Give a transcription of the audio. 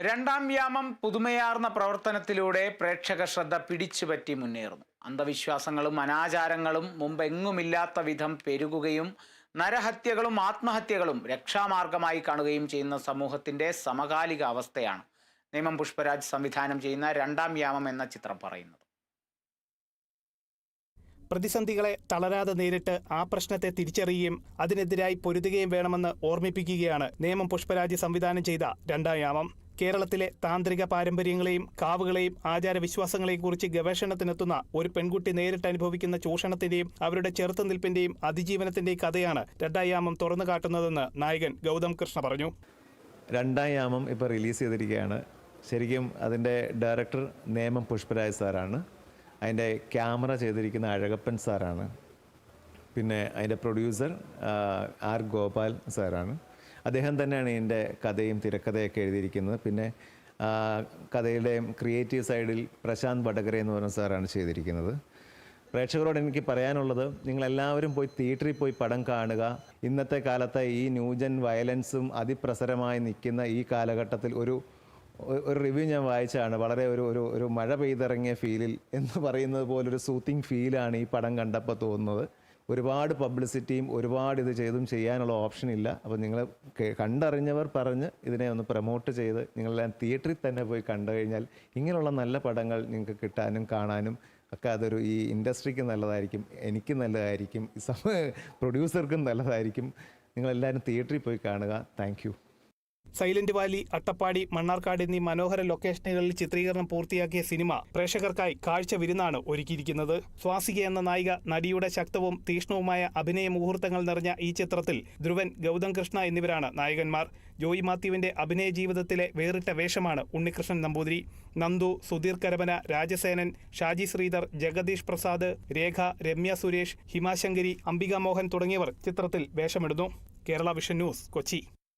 രണ്ടാം വ്യാമം പുതുമയാർന്ന പ്രവർത്തനത്തിലൂടെ പ്രേക്ഷക ശ്രദ്ധ പിടിച്ചുപറ്റി മുന്നേറുന്നു. അന്ധവിശ്വാസങ്ങളും അനാചാരങ്ങളും മുമ്പെങ്ങുമില്ലാത്ത വിധം പെരുകുകയും നരഹത്യകളും ആത്മഹത്യകളും രക്ഷാമാർഗമായി കാണുകയും ചെയ്യുന്ന സമൂഹത്തിന്റെ സമകാലിക അവസ്ഥയാണ് നിയമം പുഷ്പരാജ് സംവിധാനം ചെയ്യുന്ന രണ്ടാം വ്യാമം എന്ന ചിത്രം പറയുന്നത്. പ്രതിസന്ധികളെ തളരാതെ നേരിട്ട് ആ പ്രശ്നത്തെ തിരിച്ചറിയുകയും അതിനെതിരായി പൊരുതുകയും വേണമെന്ന് ഓർമ്മിപ്പിക്കുകയാണ് നിയമം പുഷ്പരാജ് സംവിധാനം ചെയ്ത രണ്ടാം യാമം കേരളത്തിലെ താന്ത്രിക പാരമ്പര്യങ്ങളെയും കാവുകളെയും ആചാരവിശ്വാസങ്ങളെയും കുറിച്ച് ഗവേഷണത്തിനെത്തുന്ന ഒരു പെൺകുട്ടി നേരിട്ട് അനുഭവിക്കുന്ന ചൂഷണത്തിന്റെയും അവരുടെ ചെറുത്തുനിൽപ്പിന്റെയും അതിജീവനത്തിന്റെയും കഥയാണ് രണ്ടായാമം തുറന്നു കാട്ടുന്നതെന്ന് നായകൻ ഗൗതം കൃഷ്ണ പറഞ്ഞു. രണ്ടായാമം ഇപ്പോൾ റിലീസ് ചെയ്തിരിക്കുകയാണ്. ശരിക്കും അതിന്റെ ഡയറക്ടർ നേമം പുഷ്പരാജ് സാറാണ്. അതിന്റെ ക്യാമറ ചെയ്തിരിക്കുന്ന അഴകപ്പൻ സാറാണ്. പിന്നെ അതിന്റെ പ്രൊഡ്യൂസർ ആർ ഗോപാൽ സാറാണ്. അദ്ദേഹം തന്നെയാണ് ഇതിന്റെ കഥയും തിരക്കഥയൊക്കെ എഴുതിയിരിക്കുന്നത്. പിന്നെ കഥയുടെ ക്രിയേറ്റീവ് സൈഡിൽ പ്രശാന്ത് വടകര എന്ന് പറഞ്ഞ സാറാണ് ചെയ്തിരിക്കുന്നത്. പ്രേക്ഷകരോട് എനിക്ക് പറയാനുള്ളത് നിങ്ങളെല്ലാവരും പോയി തിയേറ്ററിൽ പോയി പടം കാണുക. ഇന്നത്തെ കാലത്തെ ഈ ന്യൂജൻ വയലൻസും അതിപ്രസരമായി നിൽക്കുന്ന ഈ കാലഘട്ടത്തിൽ ഒരു ഒരു റിവ്യൂ ഞാൻ വായിച്ചാണ്. വളരെ ഒരു ഒരു ഒരു മഴ പെയ്തിറങ്ങിയ ഫീലിൽ എന്ന് പറയുന്നത് പോലൊരു സൂത്തിങ് ഫീലാണ് ഈ പടം കണ്ടപ്പോൾ തോന്നുന്നത്. ഒരുപാട് പബ്ലിസിറ്റിയും ഒരുപാട് ഇത് ചെയ്തും ചെയ്യാനുള്ള ഓപ്ഷൻ ഇല്ല. അപ്പോൾ നിങ്ങൾ കണ്ടറിഞ്ഞവർ പറഞ്ഞ് ഇതിനെ ഒന്ന് പ്രൊമോട്ട് ചെയ്ത് നിങ്ങളെല്ലാം തിയേറ്ററിൽ തന്നെ പോയി കണ്ടു കഴിഞ്ഞാൽ ഇങ്ങനെയുള്ള നല്ല പടങ്ങൾ നിങ്ങൾക്ക് കിട്ടാനും കാണാനും ഒക്കെ അതൊരു ഈ ഇൻഡസ്ട്രിക്ക് നല്ലതായിരിക്കും എനിക്ക് നല്ലതായിരിക്കും പ്രൊഡ്യൂസർക്കും നല്ലതായിരിക്കും. നിങ്ങളെല്ലാവരും തിയേറ്ററിൽ പോയി കാണുക. Thank Silent Valley Attappadi Mannarkkad എന്നീ മനോഹര ലൊക്കേഷനുകളിൽ ചിത്രീകരണം പൂർത്തിയാക്കിയ സിനിമ പ്രേക്ഷകർക്കായി കാഴ്ച വിരുന്നാണ് ഒരുക്കിയിരിക്കുന്നത്. സ്വാസിക എന്ന നായിക നടിയുടെ ശക്തവും തീക്ഷ്ണവുമായ അഭിനയ മുഹൂർത്തങ്ങൾ നിറഞ്ഞ ഈ ചിത്രത്തിൽ ധ്രുവൻ ഗൗതം കൃഷ്ണ എന്നിവരാണ് നായകന്മാർ. ജോയി മാത്യുവിന്റെ അഭിനയ ജീവിതത്തിലെ വേറിട്ട വേഷമാണ് ഉണ്ണികൃഷ്ണൻ നമ്പൂതിരി. നന്ദു സുധീർ കരമന രാജസേനൻ ഷാജി ശ്രീധർ ജഗദീഷ് പ്രസാദ് രേഖ രമ്യ സുരേഷ് ഹിമാശങ്കരി അംബികാ മോഹൻ തുടങ്ങിയവർ ചിത്രത്തിൽ വേഷമിടുന്നു. Kerala Vision News Kochi.